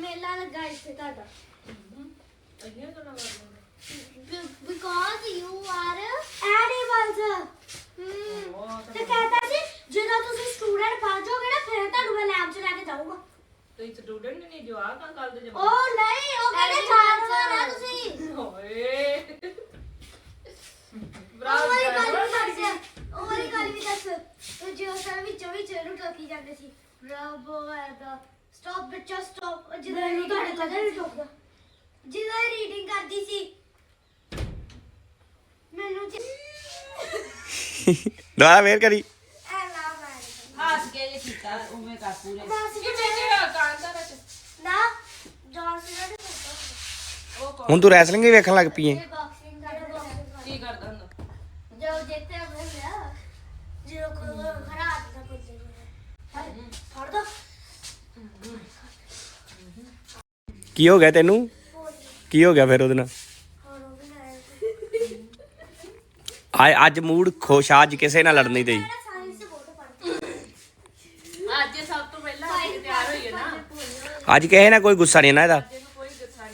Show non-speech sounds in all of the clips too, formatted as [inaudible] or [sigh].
ਮੇਲਾ ਲੱਗਾ ਇੱਥੇ ਤੁਹਾਡਾ। ਇੰਨੀਆਂ ਗੱਲਾਂ ਕਰਨੀਆਂ ਬਿਕੋਜ਼ ਯੂ ਆਰ ਐਨੀਮਲਸ ਤੇ ਕਹਿੰਦਾ ਸੀ ਜਦੋਂ ਤੁਸੀਂ ਸਟੂਡੈਂਟ ਬਣ ਜਾਓਗੇ ਨਾ ਫਿਰ ਤੁਹਾਨੂੰ ਮੈਂ ਲੈਬ 'ਚ ਲੈ ਕੇ ਜਾਊਂਗਾ। ਤੁਸੀਂ ਸਟੂਡੈਂਟ ਨਹੀਂ ਜਵਾਕ ਆ ਕੱਲ ਦੇ ਉਹ ਨਹੀਂ ਉਹ ਕਹਿੰਦੇ ਜਾਨਵਰ ਆ ਤੁਸੀਂ। ਓਏ। ਉਹ ਵਾਲੀ ਗੱਲ ਵੀ ਦੱਸ। ਉਹ ਵਾਲੀ ਗੱਲ ਵੀ ਦੱਸ। ਉਹ ਜੋ ਸਰ ਵਿੱਚੋਂ ਵਿੱਚ ਨੂੰ ਟੋਕੀ ਜਾਂਦੇ ਸੀ। ਰਬੋ ਐਦਾ ਸਟਾਪ ਬੱਚਾ ਸਟਾਪ ਜਿਹਦਾ ਨੂੰ ਤੁਹਾਡੇ ਕਦੇ ਵੀ ਟੋਕਦਾ ਜਿਹਦਾ ਰੀਡਿੰਗ ਕਰਦੀ ਸੀ ਮੈਨੂੰ ਜੀ [laughs] ਦੁਬਾਰਾ ਫੇਰ ਕਰੀ। ਹੱਸ ਕੇ ਜੇ ਕੀਤਾ ਉਵੇਂ ਕਰ ਪੂਰੇ। ਨਾ ਜੌਨ ਸੀਨਾ ਦੇ ਕਰਦਾ ਉਹ ਹੁਣ ਤੂੰ ਰੈਸਲਿੰਗ ਹੀ ਵੇਖਣ ਲੱਗ ਪਈ ਏ ਇਹ ਬਾਕਸਿੰਗ ਦਾ ਬਾਕਸਿੰਗ ਕੀ ਕਰਦਾ ਹੁੰਦਾ ਜੋ ਜਿੱਤੇ ਆਪਣੇ ਲਿਆ ਜਦੋਂ ਕੋਈ ਖਰਾਬ ਦਾ ਕੁਝ ਨਹੀਂ ਫੜ ਦੋ ਕੀ ਹੋ ਗਿਆ ਤੈਨੂੰ? ਕੀ ਹੋ ਗਿਆ ਫਿਰ ਉਹਦੇ ਨਾਲ? ਅੱਜ ਮੂਡ ਖੁਸ਼ ਆ, ਅੱਜ ਕਿਸੇ ਨਾਲ ਲੜਨ ਪੜ੍ਹਦੀ ਅੱਜ ਸਭ ਤੋਂ ਪਹਿਲਾਂ ਅਸੀਂ ਤਿਆਰ ਹੋਈਏ ਨਾ। ਅੱਜ ਕਿਸੇ ਨਾਲ ਕੋਈ ਗੁੱਸਾ ਨਹੀਂ ਨਾ ਇਹਦਾ।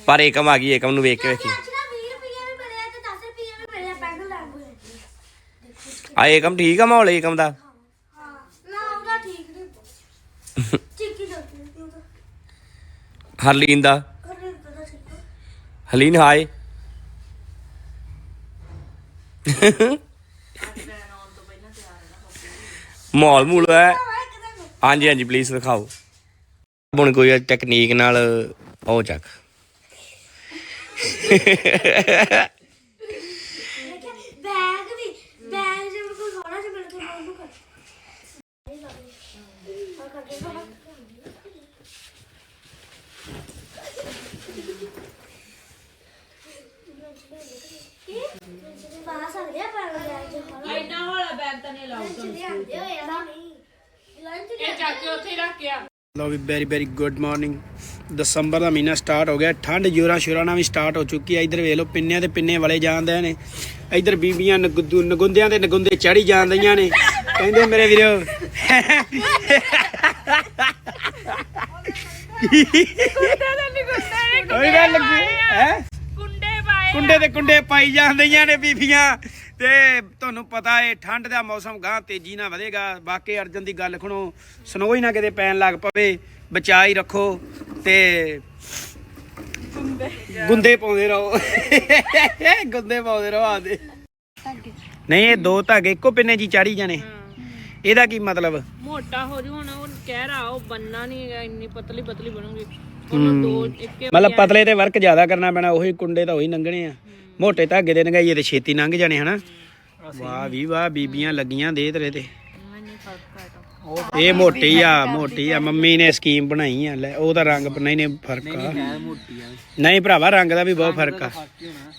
ਪਰ ਏਕਮ ਆ ਗਈ ਏਕਮ ਨੂੰ ਵੇਖ ਕੇ ਵੇਖੀ। ਅੱਜ ਨਾ 20 ਰੁਪਏ ਵੀ ਮਿਲਿਆ ਤੇ 10 ਰੁਪਏ ਵੀ ਮਿਲਿਆ ਪੈਨ ਲੈਣ ਹੋਏ ਆ ਏਕਮ ਠੀਕ ਆ ਮਾਹੌਲ ਏਕਮ ਦਾ [laughs] ਹਾਂ ਨਾ ਉਹਦਾ ਠੀਕ ਨਹੀਂ ਠੀਕ ਹੀ ਲੱਗਦੀ ਉਹਦਾ ਹਰਲੀਨ ਦਾ। ਹਰਲੀਨ ਹਾਏ ਮਾਹੌਲ ਮੂਲ ਹੈ। ਹਾਂਜੀ ਹਾਂਜੀ ਪਲੀਜ਼ ਦਿਖਾਓ। ਹੁਣ ਕੋਈ ਟੈਕਨੀਕ ਨਾਲ ਉਹ ਚੱਕ ਦੇਖਿਆ ਬੈਗ ਵੀ ਬੈਗ ਜੇ ਕੋਈ ਸੋਹਣਾ ਜਿਹਾ ਮਿਲ ਕੇ ਮੈਂ ਉਹਨੂੰ ਕਰ ਨਹੀਂ ਲੱਗਦੀ ਹਾਂ ਕਰਕੇ ਨਾ ਕੀ ਪਾਸ ਆ ਗਿਆ ਪਰ ਬੈਗ ਜੋ ਹਲਾ ਇੰਨਾ ਵਾਲਾ ਬੈਗ ਤਾਂ ਨਹੀਂ ਲਾਉਂਦਾ ਲਿਆਂਦੇ ਹੋਏ ਆ ਨਾ ਨਹੀਂ? ਲੰਚ ਇਹ ਚੱਕ ਕੇ ਉੱਥੇ ਹੀ ਰੱਖ ਕੇ ਆ। ਲੋ ਵੀ ਵੈਰੀ ਵੈਰੀ ਗੁੱਡ ਮਾਰਨਿੰਗ ਦਸੰਬਰ ਦਾ ਮਹੀਨਾ ਸਟਾਰਟ ਹੋ ਗਿਆ। ਠੰਡ ਜੋਰਾਂ ਸ਼ੋਰਾਂ ਨਾਲ ਵੀ ਸਟਾਰਟ ਹੋ ਚੁੱਕੀ ਹੈ ਇਧਰ ਵੇਖ ਲਓ ਪਿੰਨਿਆਂ ਤੇ ਪਿੰਨੇ ਵਾਲੇ ਜਾਂਦੇ ਨੇ। ਇਧਰ ਬੀਬੀਆਂ ਨਗੁੱਦੂ ਨਗੁੰਦਿਆਂ ਦੇ ਨਗੁੰਦੇ ਚੜੀ ਜਾਂਦੀਆਂ ਨੇ। ਕਹਿੰਦੇ ਮੇਰੇ ਵੀਰੋ ਕੋਈ ਗੱਲ ਲੱਗੀ ਹੈ? ਕੁੰਡੇ ਪਾਏ ਕੁੰਡੇ ਤੇ ਕੁੰਡੇ ਪਾਈ ਜਾਂਦੀਆਂ ਨੇ ਬੀਬੀਆਂ। ਤੇ ਤੁਹਾਨੂੰ ਪਤਾ ਏ ਠੰਡ ਦਾ ਮੌਸਮ ਗਾਂ ਤੇਜ਼ੀ ਨਾਲ ਵਧੇਗਾ। ਬਾਕੀ ਅਰਜਨ ਦੀ ਗੱਲ ਖਣੋ ਸਨੋ ਹੀ ਨਾ ਕਿਤੇ ਪੈਣ ਲੱਗ ਪਵੇ ਬਚਾ ਹੀ ਰੱਖੋ ਤੇ ਗੁੰਦੇ ਪਾਉਂਦੇ ਰਹੋ। ਗੁੰਦੇ ਪਾਉਂਦੇ ਰਹੋ ਆਦੇ ਨਹੀਂ ਇਹ ਦੋ ਧਾਗੇ ਇੱਕੋ ਪਿੰਨੇ ਜੀ ਚਾੜੀ ਜਾਣੇ। ਇਹਦਾ ਕੀ ਮਤਲਬ? ਮੋਟਾ ਹੋ ਜੂ ਹੁਣ ਉਹ ਕਹਿ ਰਾ ਉਹ ਬੰਨਾ ਨਹੀਂ ਹੈਗਾ ਇੰਨੀ ਪਤਲੀ ਪਤਲੀ ਬਣੂਗੀ। ਉਹਨੂੰ ਦੋ ਇੱਕੇ ਮਤਲਬ ਪਤਲੇ ਤੇ ਵਰਕ ਜ਼ਿਆਦਾ ਕਰਨਾ ਪੈਣਾ ਉਹੀ ਕੁੰਡੇ ਤਾਂ ਉਹੀ ਲੰਘਣੇ ਆ। ਮੋਟੇ ਧਾਗੇ ਦੇ ਨਗਾਈਏ ਤੇ ਛੇਤੀ ਲੰਘ ਜਾਣੇ ਹਨਾ। ਵਾਹ ਵੀ ਵਾਹ ਬੀਬੀਆਂ ਲੱਗੀਆਂ ਦੇ ਤੇਰੇ ਤੇ। ਨਹੀਂ ਫ਼ਰਕ ਹੈ ਇਹ ਮੋਟੀ ਆ ਮੋਟੀ ਆ ਮੰਮੀ ਨੇ ਸਕੀਮ ਬਣਾਈ ਆ ਲੈ ਉਹਦਾ ਰੰਗ ਨਹੀਂ ਨੇ ਫ਼ਰਕ ਆ। ਨਹੀਂ ਭਰਾਵਾ ਰੰਗ ਦਾ ਵੀ ਬਹੁਤ ਫ਼ਰਕ ਆ।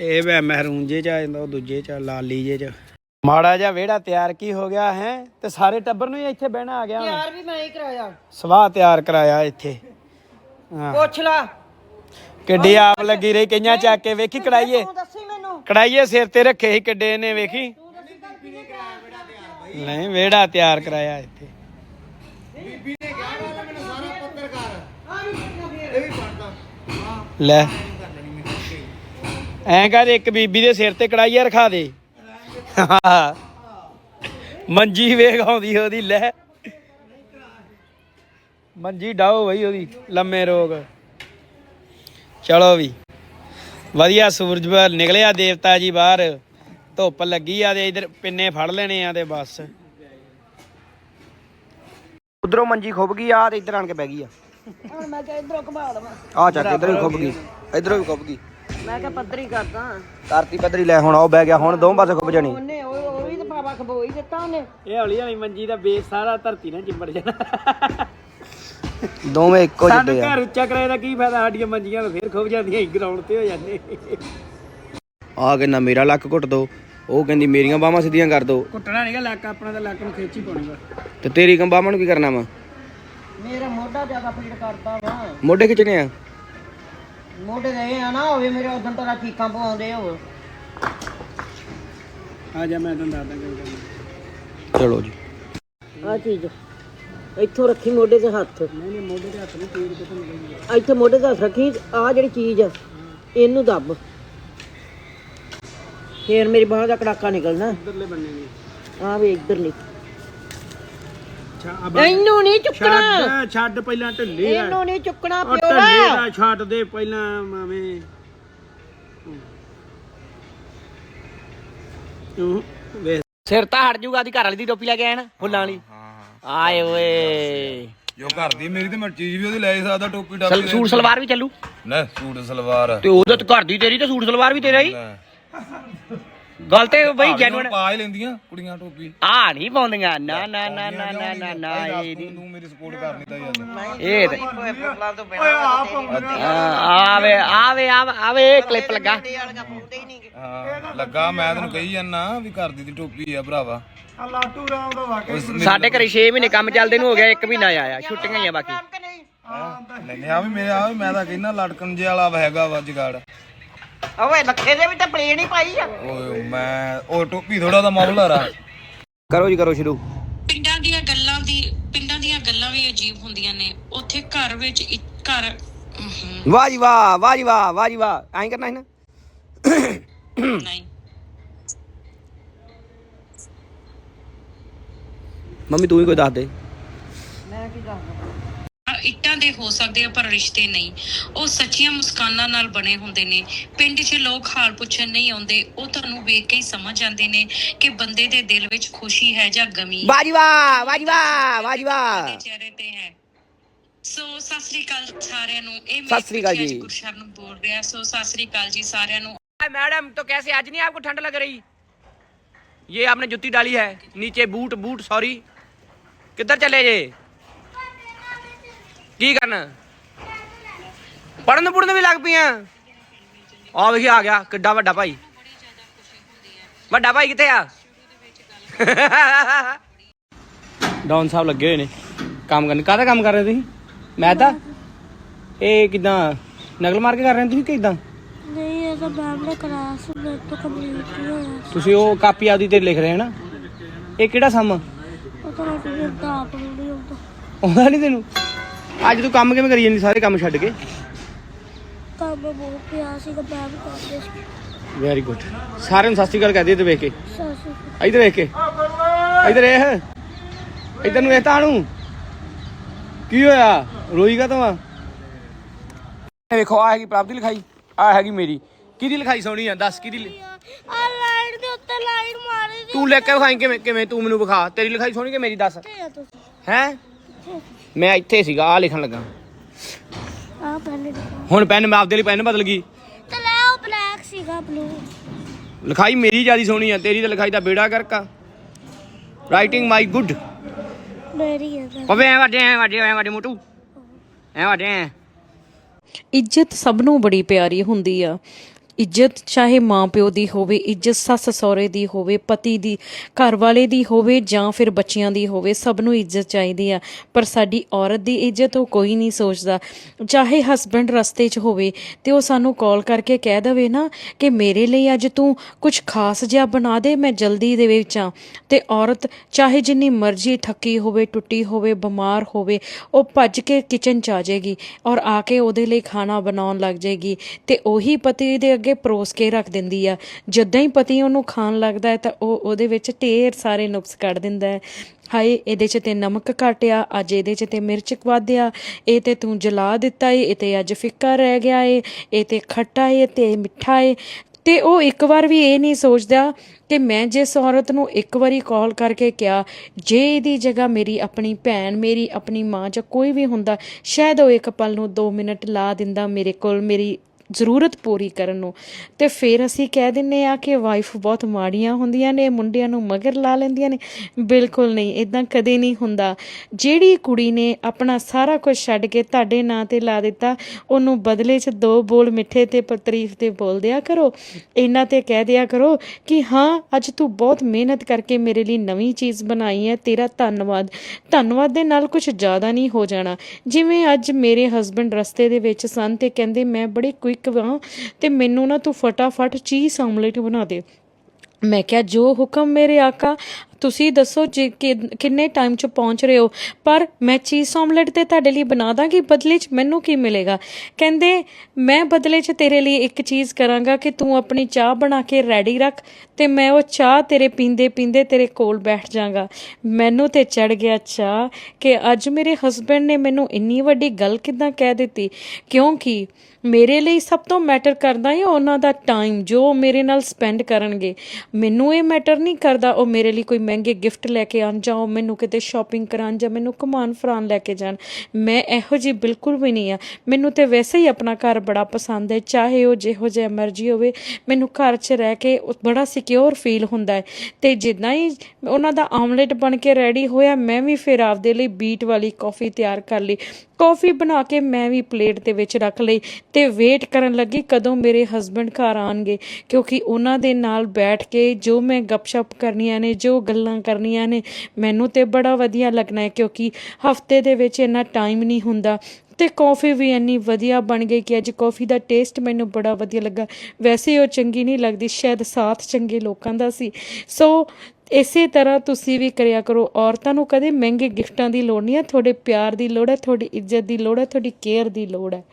ਇਹ ਵੇ ਮਹਿਰੂਨ ਜੇ ਚ ਆ ਜਾਂਦਾ ਉਹ ਦੂਜੇ ਚ ਲਾਲੀ ਜੇ ਚ। ਮਾੜਾ ਜਿਹਾ ਵਿਹੜਾ ਤਿਆਰ ਕੀ ਹੋ ਗਿਆ ਹੈ? ਤੇ ਸਾਰੇ ਟੱਬਰ ਨੂੰ ਹੀ ਇੱਥੇ ਬਹਿਣਾ ਆ ਗਿਆ ਯਾਰ ਵੀ ਮੈਂ ਹੀ ਕਰਾਇਆ। ਸਵਾਹ ਤਿਆਰ ਕਰਾਇਆ ਇੱਥੇ। ਪੁੱਛ ਲਾ। ਕਿੱਡੀ ਆਪ ਲੱਗੀ ਰਹੀ ਕਈਆਂ ਚੱਕ ਕੇ ਵੇਖੀ ਕੜਾਈਏ ਕੜਾਈਏ ਸਿਰ ਤੇ ਰੱਖੇ ਸੀ ਕਿੱਡੇ ਨੇ ਵੇਖੀ? ਨਹੀਂ, ਵਿਹੜਾ ਤਿਆਰ ਕਰਾਇਆ ਇੱਥੇ। ਲੈ। ਐਂ ਕਰ, ਇੱਕ ਬੀਬੀ ਦੇ ਸਿਰ ਤੇ ਕੜਾਈਆ ਰਖਾ ਦੇ। ਮੰਜੀ ਵੇਖ ਆਉਂਦੀ ਉਹਦੀ, ਲੈ। ਮੰਜੀ ਡਾਓ ਬਈ ਉਹਦੀ, ਲੰਮੇ ਰੋਗ। ਚਲੋ ਵੀ। ਵਧੀਆ ਸੂਰਜ ਬਾਹਰ ਨਿਕਲਿਆ ਦੇਵਤਾ ਜੀ ਬਾਹਰ। ਧੁੱਪ ਲੱਗੀ ਆ ਤੇ ਇਧਰ ਪਿੰਨੇ ਫੜ ਲੈਣੇ ਆ ਤੇ ਬਸ। ਉਧਰੋਂ ਮੰਜੀ ਖੁੱਭ ਗਈ ਆ ਤੇ ਇੱਧਰ ਆਣ ਕੇ ਬਹਿ ਗਈ ਆ। ਹੁਣ ਮੈਂ ਕਿਹਾ ਇਧਰੋਂ ਘਬਾ ਲਵਾਂ। ਆ ਚੱਕ ਇਧਰ ਵੀ ਖੁੱਭ ਗਈ। ਇਧਰੋਂ ਵੀ ਖੁੱਭ ਗਈ। ਮੈਂ ਕਿਹਾ ਪੱਧਰੀ ਕਰਦਾ। ਧਰਤੀ ਪੱਧਰੀ ਲੈ ਹੁਣ ਉਹ ਬਹਿ ਗਿਆ ਹੁਣ ਦੋਵੇਂ ਪਾਸੇ ਖੁੱਭ ਜਾਣੀ। ਉਹਨੇ ਉਹ ਉਹ ਵੀ ਤਾਂ ਬਾਬਾ ਖਬੋਈ ਦਿੱਤਾ ਉਹਨੇ। ਇਹ ਹੌਲੀ ਹੌਲੀ ਮੰਜੀ ਦਾ ਬੇਸ ਸਾਰਾ ਧਰਤੀ ਨਾਲ ਚਿੰਬੜ ਜਾਣਾ। ਦੋਵੇਂ ਇੱਕੋ ਸਾਨੂੰ ਜਿਹੇ ਆ। ਘਰ ਉੱਚਾ ਕਰਾਏ ਦਾ ਕੀ ਫਾਇਦਾ? ਸਾਡੀਆਂ ਮੰਜੀਆਂ ਤਾਂ ਫੇਰ ਖੁੱਭ ਜਾਂਦੀਆਂ ਗਰਾਊਂਡ ਤੇ ਹੋ ਜਾਂਦੇ। ਆ ਕਹਿੰਦਾ ਮੇਰਾ ਲੱਕ ਘੁੱਟ ਦੋ। ਉਹ ਕਹਿੰਦੀ ਮੇਰੀਆਂ ਬਾਹਾਂ ਸਿੱਧੀਆਂ ਕਰ ਦੋ। ਘੁੱਟਣਾ ਨਹੀਂਗਾ ਲੱਕ ਆਪਣਾ ਤਾਂ ਲੱਕ ਨੂੰ ਖਿੱਚ ਹੀ ਪਾਉਣੀ ਵਾ। ਤੇ ਤੇਰੀ ਕੰਮ ਬਾਹਾਂ ਨੂੰ ਕੀ ਕਰਨਾ ਵਾ? ਮੇਰਾ ਮੋਢਾ ਜ਼ਿਆਦਾ ਪੀੜ ਕਰਦਾ ਵਾ। ਮੋਢੇ ਖਿੱਚਣੇ ਆ? ਮੋਢੇ ਦੇ ਆ ਨਾ ਹੋਵੇ ਮੇਰੇ ਉਦੋਂ ਤੇਰਾ ਚੀਕਾਂ ਪਵਾਉਂਦੇ ਹੋ ਆ ਜਾ ਮੈਂ ਤੁਹਾਨੂੰ ਦੱਸਦਾ ਚਲੋ ਜੀ। ਆ ਚੀਜ਼। ਇੱਥੋਂ ਰੱਖੀ ਮੋਢੇ ਤੇ ਹੱਥ। ਨਹੀਂ ਨਹੀਂ ਮੋਢੇ ਤੇ ਹੱਥ ਨਹੀਂ ਤੇਲ ਕਿੱਥੇ ਇੱਥੇ ਮੋਢੇ ਤੇ ਹੱਥ ਰੱਖੀ ਆ ਜਿਹੜੀ ਚੀਜ਼ ਆ ਇਹਨੂੰ ਦੱਬ। ਫੇਰ ਮੇਰੀ ਬਾਹ ਦਾ ਕੜਾਕਾ ਨਿਕਲਣਾ। ਇਧਰਲੇ ਬੰਨੇ ਆ ਵੇ ਇੱਧਰਲੀ। ਇਹਨੂੰ ਨਹੀਂ ਚੁੱਕਣਾ। ਛੱਡ ਛੱਡ ਪਹਿਲਾਂ ਢਿੱਲੀ ਆ। ਇਹਨੂੰ ਨਹੀਂ ਚੁੱਕਣਾ ਪਿਓ ਢਿੱਲੀ ਦਾ ਛੱਡ ਦੇ ਪਹਿਲਾਂ ਮਾਵੇਂ। ਤੂੰ ਵੇ ਸਿਰ ਤਾਂ ਹਟ ਜੂਗਾ ਦੀ ਘਰ ਵਾਲੀ ਦੀ ਟੋਪੀ ਲੈ ਕੇ ਆਇਆ ਨਾ ਫੁੱਲਾਂ ਵਾਲੀ। ਆਏ ਓਏ। ਜੋ ਘਰ ਦੀ ਮੇਰੀ ਤੇ ਮੈਂ ਚੀਜ਼ ਵੀ ਉਹਦੀ ਲੈ ਸਕਦਾ ਟੋਪੀ ਟਾਪੀ ਸਲ- ਸੂਟ ਸਲਵਾਰ ਵੀ ਚੱਲੂ। ਨਾ ਸੂਟ ਸਲਵਾਰ। ਤੇ ਉਹਦੇ ਤੇ ਘਰ ਦੀ ਤੇਰੀ ਤੇ ਸੂਟ ਸਲਵਾਰ ਵੀ ਤੇਰਾ ਹੀ? ਲੈ। ਗੱਲ ਤੇ ਬਈ ਜੈਨੂਨ ਪਾ ਹੀ ਲੈਂਦੀਆਂ ਕੁੜੀਆਂ ਟੋਪੀ। ਆ ਨਹੀਂ ਪਾਉਂਦੀਆਂ। ਨਾ ਨਾ ਨਾ ਨਾ ਨਾ ਨਾ ਨਾ ਇਹ ਤੂੰ ਤੂੰ ਮੇਰੀ ਸਪੋਰਟ ਕਰਨੀ ਤਾਂ ਯਾਰ। ਇਹ ਤੇ ਆ- ਆਵੇ ਆਵੇ ਆਵੇ ਆਵੇ ਕਲਿੱਪ ਲੱਗਾ। ਹਾਂ ਲੱਗਾ ਮੈਂ ਤੈਨੂੰ ਕਹੀ ਜਾਂਦਾ ਵੀ ਘਰ ਦੀ ਦੀ ਟੋਪੀ ਆ ਭਰਾਵਾ। ਲਾਟੂ ਰਾਮ ਦਾ ਵਾਕਿਆ ਸਾਡੇ ਘਰੇ 6 ਮਹੀਨੇ ਕੰਮ ਚੱਲਦੇ ਨੂੰ ਹੋ ਗਿਆ ਇੱਕ ਮਹੀਨਾ ਆਇਆ ਛੁੱਟੀਆਂ ਹੀ ਆ ਬਾਕੀ। ਨਹੀਂ? ਨਹੀਂ ਆ ਵੀ ਮੇਰਾ ਆ ਮੈਂ ਤਾਂ ਕਹਿੰਦਾ ਲਟਕਣ ਜੇ ਵਾਲਾ ਹੈਗਾ ਵਾ ਜਗਾੜ। ਓਏ ਲੱਖੇ ਦੇ ਵੀ ਤਾਂ ਪਲੇਨ ਹੀ ਪਾਈ ਆ। ਓਏ ਮੈਂ ਉਹ ਟੋਪੀ ਥੋੜਾ ਦਾ ਮਾਮਲਾ ਰਾ। ਕਰੋ ਜੀ ਕਰੋ ਸ਼ੁਰੂ। ਪਿੰਡਾਂ ਦੀਆਂ ਗੱਲਾਂ ਦੀ ਪਿੰਡਾਂ ਦੀਆਂ ਗੱਲਾਂ ਵੀ ਅਜੀਬ ਹੁੰਦੀਆਂ ਨੇ। ਉੱਥੇ ਘਰ ਵਿੱਚ ਇੱਕ ਘਰ ਅਹੰ, ਵਾਹ ਜੀ ਵਾਹ ਵਾਹ ਜੀ ਵਾਹ ਵਾਹ ਜੀ ਵਾਹ। ਐਂ ਕਰਨਾ ਹੈ ਨਾ। ਨਹੀਂ। ਮੰਮੀ ਤੂੰ ਹੀ ਕੋਈ ਦੱਸ ਦੇ। ਘਰ ਇੱਟਾਂ ਦੇ ਹੋ ਸਕਦੇ ਆ ਪਰ ਰਿਸ਼ਤੇ ਨਹੀਂ ਉਹ ਸੱਚੀਆਂ ਮੁਸਕਾਨਾਂ ਨਾਲ ਬਣੇ ਹੁੰਦੇ ਨੇ ਪਿੰਡ 'ਚ ਲੋਕ ਹਾਲ ਪੁੱਛਣ ਨਹੀਂ ਆਉਂਦੇ ਉਹ ਤੁਹਾਨੂੰ ਵੇਖ ਕੇ ਹੀ ਸਮਝ ਜਾਂਦੇ ਨੇ ਕਿ ਬੰਦੇ ਦੇ ਦਿਲ ਵਿੱਚ ਖੁਸ਼ੀ ਹੈ ਜਾਂ ਗਮੀ ਵਾਹ ਜੀ ਵਾਹ ਵਾਹ ਜੀ ਵਾਹ ਵਾਹ ਜੀ ਵਾਹ ਦੇ ਚਿਹਰੇ ਤੇ ਹੈ ਸੋ ਸਤਿ ਸ੍ਰੀ ਅਕਾਲ ਸਾਰਿਆਂ ਨੂੰ ਇਹ ਸਤਿ ਸ੍ਰੀ ਅਕਾਲ ਜੀ। ਗੁਰਸ਼ਰਨ ਬੋਲ ਰਿਹਾ ਸੋ ਸਤਿ ਸ੍ਰੀ ਅਕਾਲ ਜੀ ਸਾਰਿਆਂ ਨੂੰ मैडम तो कैसे आज नहीं आपको ठंड लग रही ये आपने जुत्ती डाली है नीचे बूट बूट सॉरी किधर चले जे ਕੀ ਕਰਨ? ਪੜਨ ਪੜਨ ਵੀ ਲੱਗ ਪਈਆਂ। ਆ ਵੇਖੀ ਆ ਗਿਆ ਕਿੱਡਾ ਵੱਡਾ ਭਾਈ। ਵੱਡਾ ਭਾਈ ਕਿੱਥੇ ਆ? ਡਾਊਨ ਸਾਹਿਬ ਲੱਗੇ ਹੋਏ ਨੇ ਕੰਮ ਕਰਨ। ਕਾਹਦਾ ਕੰਮ ਕਰ ਰਹੇ ਤੁਸੀਂ? ਮੈਂ ਤਾਂ ਇਹ ਕਿਦਾਂ ਨਕਲ ਮਾਰ ਕੇ ਕਰ ਰਹੇ ਤੁਸੀਂ ਕਿਦਾਂ ਨਹੀਂ ਇਹ ਤਾਂ ਮੈਮ ਨੇ ਕਰਾਇਆ ਸੀ ਮੈਂ ਤਾਂ ਕੰਪਲੀਟ ਨਹੀਂ ਤੁਸੀਂ ਉਹ ਕਾਪੀ ਆਦੀ ਤੇ ਲਿਖ ਰਹੇ ਹੋ ਨਾ? ਇਹ ਕਿਹੜਾ ਸਮ? ਉਹ ਤਾਂ ਆਪ ਨੂੰ ਨਹੀਂ ਆਉਂਦਾ ਨਹੀਂ ਤੈਨੂੰ? ਅੱਜ ਤੂੰ ਕੰਮ ਕਿਵੇਂ ਕਰੀ ਜਾਂਦੀ ਸਾਰੇ ਕੰਮ ਛੱਡ ਕੇ? ਕੰਮ ਬਹੁਤ ਪਿਆ ਸੀਗਾ ਮੈਮ ਕਰਦੇ ਸੀ। ਵੈਰੀ ਗੁੱਡ ਸਾਰਿਆਂ ਨੂੰ ਸਤਿ ਸ਼੍ਰੀ ਅਕਾਲ ਕਹਦੇ ਤੇ ਵੇਖ ਕੇ। ਸਾਸੂ ਇੱਧਰ ਵੇਖ ਕੇ। ਇੱਧਰ ਇਹ ਇੱਧਰ ਨੂੰ ਇਹ ਤਾਣੂ। ਕੀ ਹੋਇਆ? ਰੋਈ ਕਾ ਤੂੰ ਆ ਵੇਖੋ ਆ ਹੈਗੀ ਪ੍ਰਾਪਤੀ ਲਿਖਾਈ ਆ ਹੈਗੀ ਮੇਰੀ। ਕਿਹਦੀ ਲਿਖਾਈ ਸੋਹਣੀ ਆ? ਦੱਸ ਕਿਹਦੀ ਲਿ- ਆ ਲਾਈਨ ਦੇ ਉੱਤੇ ਲਾਈਨ ਮਾਰੀ ਤੂੰ ਲਿਖ ਕੇ ਵਿਖਾਈ ਕਿਵੇਂ ਕਿਵੇਂ ਤੂੰ ਮੈਨੂੰ ਵਿਖਾ। ਤੇਰੀ ਲਿਖਾਈ ਸੋਹਣੀ ਕਿ ਮੇਰੀ? ਦੱਸ। ਦਿੱਤੀ ਆ ਤੁਸੀਂ? ਹੈ? ਮੈਂ ਇੱਥੇ ਸੀਗਾ ਆ ਲਿਖਣ ਲੱਗਾ। ਆ ਪਹਿਲੇ ਦਿਖਾ ਹੁਣ ਪੈਨ ਮੈਂ ਆਪਦੇ ਲਈ ਪੈਨ ਬਦਲ ਗਈ। ਤੇ ਲੈ ਉਹ ਬਲੈਕ ਸੀਗਾ ਬਲੂ ਲਿਖਾਈ ਮੇਰੀ ਜਿਆਦੀ ਸੋਹਣੀ ਆ ਤੇਰੀ ਤਾਂ ਲਿਖਾਈ ਦਾ ਬੇੜਾ ਕਰਕਾ। ਰਾਈਟਿੰਗ ਮਾਈ ਗੁੱਡ ਮੇਰੀ ਤਾਂ। ਪਵੇ ਐ ਵੱਡੇ ਐ ਵੱਡੇ ਐ ਵੱਡੇ ਮੋਟੂ। ਐ ਵੱਡੇ ਐ। ਇੱਜ਼ਤ ਸਭ ਨੂੰ ਬੜੀ ਪਿਆਰੀ ਹੁੰਦੀ ਆ। ਇੱਜ਼ਤ ਚਾਹੇ ਮਾਂ ਪਿਓ ਦੀ ਹੋਵੇ, ਇੱਜ਼ਤ ਸੱਸ ਸਹੁਰੇ ਦੀ ਹੋਵੇ, ਪਤੀ ਦੀ, ਘਰ ਵਾਲੇ ਦੀ ਹੋਵੇ ਜਾਂ ਫਿਰ ਬੱਚਿਆਂ ਦੀ ਹੋਵੇ, ਸਭ ਨੂੰ ਇੱਜ਼ਤ ਚਾਹੀਦੀ ਆ। ਪਰ ਸਾਡੀ ਔਰਤ ਦੀ ਇੱਜ਼ਤ ਉਹ ਕੋਈ ਨਹੀਂ ਸੋਚਦਾ। ਚਾਹੇ ਹਸਬੰਡ ਰਸਤੇ 'ਚ ਹੋਵੇ, ਤੇ ਉਹ ਸਾਨੂੰ ਕਾਲ ਕਰਕੇ ਕਹਿ ਦਵੇ ਨਾ ਕਿ ਮੇਰੇ ਲਈ ਅੱਜ ਤੂੰ ਕੁਝ ਖਾਸ ਜਿਹਾ ਬਣਾ ਦੇ, ਮੈਂ ਜਲਦੀ ਦੇ ਵਿੱਚ ਆ। ਤੇ ਔਰਤ ਚਾਹੇ ਜਿੰਨੀ ਮਰਜ਼ੀ ਥੱਕੀ ਹੋਵੇ, ਟੁੱਟੀ ਹੋਵੇ, ਬਿਮਾਰ ਹੋਵੇ, ਉਹ ਭੱਜ ਕੇ ਕਿਚਨ ਚ ਆ ਜਾਏਗੀ ਔਰ ਆ ਕੇ ਉਹਦੇ ਲਈ ਖਾਣਾ ਬਣਾਉਣ ਲੱਗ ਜਾਏਗੀ ਤੇ ਉਹੀ ਪਤੀ ਦੇ ਅੱਗੇ ਪਰੋਸ ਕੇ ਰੱਖ ਦਿੰਦੀ ਆ। ਜਦੋਂ ਹੀ ਪਤੀ ਉਹਨੂੰ ਖਾਣ ਲੱਗਦਾ ਹੈ ਤਾਂ ਉਹ ਉਹਦੇ ਵਿੱਚ ਢੇਰ ਸਾਰੇ ਨੁਕਸ ਕੱਢ ਦਿੰਦਾ ਹੈ। ਹਾਏ, ਇਹਦੇ 'ਚ ਤੇ ਨਮਕ ਘਟਿਆ, ਅੱਜ ਇਹਦੇ 'ਚ ਤੇ ਮਿਰਚ ਵਧਿਆ, ਇਹ ਤੇ ਤੂੰ ਜਲਾ ਦਿੱਤਾ ਏ, ਇਹ ਤੇ ਅੱਜ ਫਿੱਕਾ ਰਹਿ ਗਿਆ ਏ, ਇਹ ਤੇ ਖੱਟਾ ਏ ਤੇ ਮਿੱਠਾ ਏ। ਤੇ ਉਹ ਇੱਕ ਵਾਰ ਵੀ ਇਹ ਨਹੀਂ ਸੋਚਦਾ ਕਿ ਮੈਂ ਜਿਸ ਔਰਤ ਨੂੰ ਇੱਕ ਵਾਰੀ ਕਾਲ ਕਰਕੇ ਕਿਹਾ, ਜੇ ਇਹਦੀ ਜਗ੍ਹਾ ਮੇਰੀ ਆਪਣੀ ਭੈਣ, ਮੇਰੀ ਆਪਣੀ ਮਾਂ ਜਾਂ ਕੋਈ ਵੀ ਹੁੰਦਾ, ਸ਼ਾਇਦ ਉਹ ਇੱਕ ਪਲ ਨੂੰ 2 ਮਿੰਟ ਲਾ ਦਿੰਦਾ ਮੇਰੇ ਕੋਲ, ਮੇਰੀ ਜ਼ਰੂਰਤ ਪੂਰੀ ਕਰਨ ਨੂੰ। ਤੇ ਫਿਰ ਅਸੀਂ ਕਹਿ ਦਿੰਨੇ ਆ ਕਿ ਵਾਈਫ ਬਹੁਤ ਮਾੜੀਆਂ ਹੁੰਦੀਆਂ ਨੇ, ਮੁੰਡਿਆਂ ਨੂੰ ਮਗਰ ਲਾ ਲੈਂਦੀਆਂ ਨੇ। ਬਿਲਕੁਲ ਨਹੀਂ ਇਦਾਂ ਕਦੇ ਨਹੀਂ ਹੁੰਦਾ। ਜਿਹੜੀ ਕੁੜੀ ਨੇ ਆਪਣਾ ਸਾਰਾ ਕੁਝ ਛੱਡ ਕੇ ਤੁਹਾਡੇ ਨਾਂ ਤੇ ਲਾ ਦਿੱਤਾ, ਉਹਨੂੰ ਬਦਲੇ 'ਚ ਦੋ ਬੋਲ ਮਿੱਠੇ ਤੇ ਪ- ਤਾਰੀਫ ਤੇ ਬੋਲ ਦਿਆ ਕਰੋ। ਇਹਨਾਂ ਤੇ ਕਹਿ ਦਿਆ ਕਰੋ ਕਿ ਹਾਂ, ਅੱਜ ਤੂੰ ਬਹੁਤ ਮਿਹਨਤ ਕਰਕੇ ਮੇਰੇ ਲਈ ਨਵੀਂ ਚੀਜ਼ ਬਣਾਈ ਹੈ, ਤੇਰਾ ਧੰਨਵਾਦ। ਧੰਨਵਾਦ ਦੇ ਨਾਲ ਕੁਝ ਜ਼ਿਆਦਾ ਨਹੀਂ ਹੋ ਜਾਣਾ। ਜਿਵੇਂ ਅੱਜ ਮੇਰੇ ਹਸਬੰਡ ਰਸਤੇ ਦੇ ਵਿੱਚ ਸਨ ਤੇ ਕਹਿੰਦੇ, ਮੈਂ ਬੜੀ ਕੁਇਕ ਵਾਂ ਤੇ ਮੈਨੂੰ ਨਾ ਤੂੰ ਫਟਾਫਟ ਚੀਜ਼ ਆਮਲੇਟ ਬਣਾ ਦੇ। ਮੈਂ ਕਿਹਾ, ਜੋ ਹੁਕਮ ਮੇਰੇ ਆਕਾ ਤੁਸੀਂ ਦੱਸੋ ਜੇ ਕਿ- ਕਿੰਨੇ ਟਾਈਮ 'ਚ ਪਹੁੰਚ ਰਹੇ ਹੋ? ਪਰ ਮੈਂ ਚੀਜ਼ ਆਮਲੇਟ ਤੇ ਤੁਹਾਡੇ ਲਈ ਬਣਾ ਦਾਂਗੀ, ਬਦਲੇ 'ਚ ਮੈਨੂੰ ਕੀ ਮਿਲੇਗਾ? ਕਹਿੰਦੇ, ਮੈਂ ਬਦਲੇ 'ਚ ਤੇਰੇ ਲਈ ਇੱਕ ਚੀਜ਼ ਕਰਾਂਗਾ ਕਿ ਤੂੰ ਆਪਣੀ ਚਾਹ ਬਣਾ ਕੇ ਰੈਡੀ ਰੱਖ ਤੇ ਮੈਂ ਉਹ ਚਾਹ ਤੇਰੇ ਪੀਂਦੇ ਪੀਂਦੇ ਤੇਰੇ ਕੋਲ ਬੈਠ ਜਾਗਾ। ਮੈਨੂੰ ਤੇ ਚੜ ਗਿਆ ਚਾਹ ਕਿ ਅੱਜ ਮੇਰੇ ਹਸਬੰਡ ਨੇ ਮੈਨੂੰ ਇੰਨੀ ਵੱਡੀ ਗੱਲ ਕਿਦਾਂ ਕਹਿ ਦਿੱਤੀ? ਕਿਉਂਕਿ ਮੇਰੇ ਲਈ ਸਭ ਤੋਂ ਮੈਟਰ ਕਰਦਾ ਹੈ ਉਹਨਾਂ ਦਾ ਟਾਈਮ ਜੋ ਉਹ ਮੇਰੇ ਨਾਲ ਸਪੈਂਡ ਕਰਨਗੇ। ਮੈਨੂੰ ਇਹ ਮੈਟਰ ਨਹੀਂ ਕਰਦਾ ਉਹ ਮੇਰੇ ਲਈ ਕੋਈ ਮਹਿੰਗੇ ਗਿਫਟ ਲੈ ਕੇ ਆਣ ਜਾਂ ਉਹ ਮੈਨੂੰ ਕਿਤੇ ਸ਼ਾਪਿੰਗ ਕਰਾਉਣ ਜਾਂ ਮੈਨੂੰ ਘੁਮਾਉਣ ਫਿਰਾਉਣ ਲੈ ਕੇ ਜਾਣ, ਮੈਂ ਇਹੋ ਜੀ ਬਿਲਕੁਲ ਵੀ ਨਹੀਂ ਆ ਮੈਨੂੰ ਤੇ ਵੈਸੇ ਹੀ ਆਪਣਾ ਘਰ ਬੜਾ ਪਸੰਦ ਹੈ, ਚਾਹੇ ਉਹ ਜਿਹੋ ਜਿਹਾ ਮਰਜ਼ੀ ਹੋਵੇ, ਮੈਨੂੰ ਘਰ 'ਚ ਰਹਿ ਕੇ ਬੜਾ ਸਿਕਿਉਰ ਫੀਲ ਹੁੰਦਾ ਹੈ। ਤੇ ਜਿੱਦਾਂ ਹੀ ਉਹਨਾਂ ਦਾ ਆਮਲੇਟ ਬਣ ਕੇ ਰੈਡੀ ਹੋਇਆ, ਮੈਂ ਵੀ ਫਿਰ ਆਪਦੇ ਲਈ ਬੀਟ ਵਾਲੀ ਕਾਫੀ ਤਿਆਰ ਕਰ ਲਈ। ਕੌਫੀ ਬਣਾ ਕੇ ਮੈਂ ਵੀ ਪਲੇਟ ਦੇ ਵਿੱਚ ਰੱਖ ਲਈ ਤੇ ਵੇਟ ਕਰਨ ਲੱਗੀ ਕਦੋਂ ਮੇਰੇ ਹਸਬੰਡ ਘਰ ਆਣਗੇ ਕਿਉਂਕਿ ਉਹਨਾਂ ਦੇ ਨਾਲ ਬੈਠ ਕੇ ਜੋ ਮੈਂ ਗੱਪਸ਼ਪ ਕਰਨੀਆਂ ਨੇ, ਜੋ ਗੱਲਾਂ ਕਰਨੀਆਂ ਨੇ, ਮੈਨੂੰ ਤੇ ਬੜਾ ਵਧੀਆ ਲੱਗਣਾ ਹੈ, ਕਿਉਂਕਿ ਹਫ਼ਤੇ ਦੇ ਵਿੱਚ ਇੰਨਾ ਟਾਈਮ ਨਹੀਂ ਹੁੰਦਾ ਤੇ ਕੌਫੀ ਵੀ ਇੰਨੀ ਵਧੀਆ ਬਣ ਗਈ ਕਿ ਅੱਜ ਕੌਫੀ ਦਾ ਟੇਸਟ ਮੈਨੂੰ ਬੜਾ ਵਧੀਆ ਲੱਗਾ। ਵੈਸੇ ਉਹ ਚੰਗੀ ਨਹੀਂ ਲੱਗਦੀ, ਸ਼ਾਇਦ ਸਾਥ ਚੰਗੇ ਲੋਕਾਂ ਦਾ ਸੀ। ਸੋ ਇਸੇ ਤਰ੍ਹਾਂ ਤੁਸੀਂ ਵੀ ਕਰਿਆ ਕਰੋ। ਔਰਤਾਂ ਨੂੰ ਕਦੇ ਮਹਿੰਗੇ ਗਿਫਟਾਂ ਦੀ ਲੋੜ ਨਹੀਂ ਹੈ। ਤੁਹਾਡੇ ਪਿਆਰ ਦੀ ਲੋੜ ਹੈ, ਤੁਹਾਡੀ ਇੱਜ਼ਤ ਦੀ ਲੋੜ ਹੈ, ਤੁਹਾਡੀ ਕੇਅਰ ਦੀ ਲੋੜ ਹੈ।